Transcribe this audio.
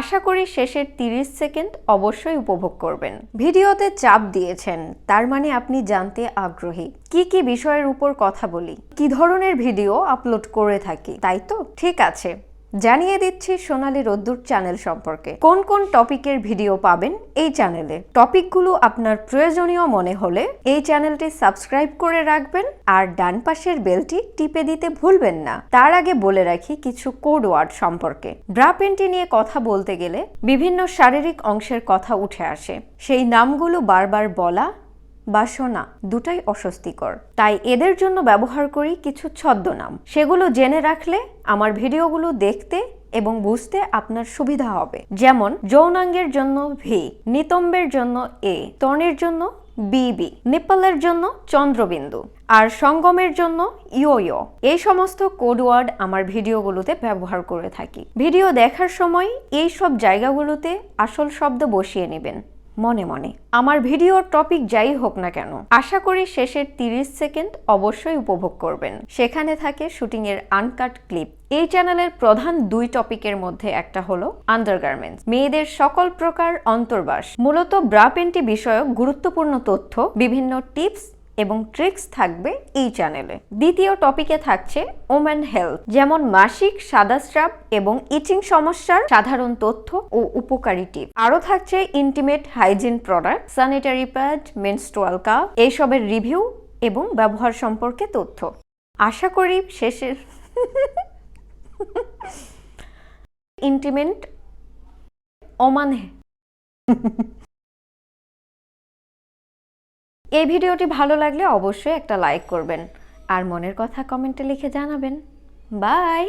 আশা করি শেষের 30 সেকেন্ড অবশ্যই উপভোগ করবেন। ভিডিওতে চাপ দিয়েছেন, তার মানে আপনি জানতে আগ্রহী। কি কি বিষয়ের উপর কথা বলি? কি ধরনের ভিডিও আপলোড করে থাকি? তাই তো? ঠিক আছে। জানিয়ে দিচ্ছি সোনালী রোদ্দুর চ্যানেল সম্পর্কে। কোন কোন টপিকের ভিডিও পাবেন এই চ্যানেলে? টপিকগুলো আপনার প্রয়োজনীয় মনে হলে এই চ্যানেলটি সাবস্ক্রাইব করে রাখবেন আর ডান পাশের বেলটি টিপে দিতে ভুলবেন না। তার আগে বলে রাখি কিছু কোড ওয়ার্ড সম্পর্কে। ব্রা পেন্টি নিয়ে কথা বলতে গেলে বিভিন্ন শারীরিক অংশের কথা উঠে আসে। সেই নামগুলো বারবার বলা বা শোনা দুটাই অস্বস্তিকর। তাই এদের জন্য ব্যবহার করি কিছু ছদ্মনাম। সেগুলো জেনে রাখলে আমার ভিডিওগুলো দেখতে এবং বুঝতে আপনার সুবিধা হবে। যেমন, যৌনাঙ্গের জন্য ভি নিতম্বের জন্য এ তনের জন্য বিবি নিপলের জন্য চন্দ্রবিন্দু, আর সঙ্গমের জন্য ইয়ো ইয়ো। এই সমস্ত কোড ওয়ার্ড আমার ভিডিওগুলোতে ব্যবহার করে থাকি। ভিডিও দেখার সময় এই সব জায়গাগুলোতে আসল শব্দ বসিয়ে নেবেন। মনে মনে। আমার ভিডিওর টপিক যাই হোক না কেন, আশা করি শেষের 30 সেকেন্ড অবশ্যই উপভোগ করবেন। সেখানে থাকে শুটিং এর আনকাট ক্লিপ এই চ্যানেলের প্রধান দুই টপিকের মধ্যে একটা হলো আন্ডারগার্মেন্টস মেয়েদের সকল প্রকার অন্তর্বাস, মূলত ব্রা পেন্টি বিষয়ক গুরুত্বপূর্ণ তথ্য, বিভিন্ন টিপস এবং ট্রিক্স থাকবে এই চ্যানেলে। দ্বিতীয় টপিকে থাকছে ওমেন হেলথ, যেমন মাসিক সাদাস্রাব এবং ইচিং সমস্যার সাধারণ তথ্য ও উপকারী টিপ। আরও থাকছে intimate hygiene product sanitary pad menstrual cup এইসবের রিভিউ এবং ব্যবহার সম্পর্কে তথ্য। আশা করি শেষের ইন্টিমেট ওমান এই ভিডিওটি ভালো লাগলে অবশ্যই একটা লাইক করবেন। আর মনের কথা কমেন্টে লিখে জানাবেন। বাই!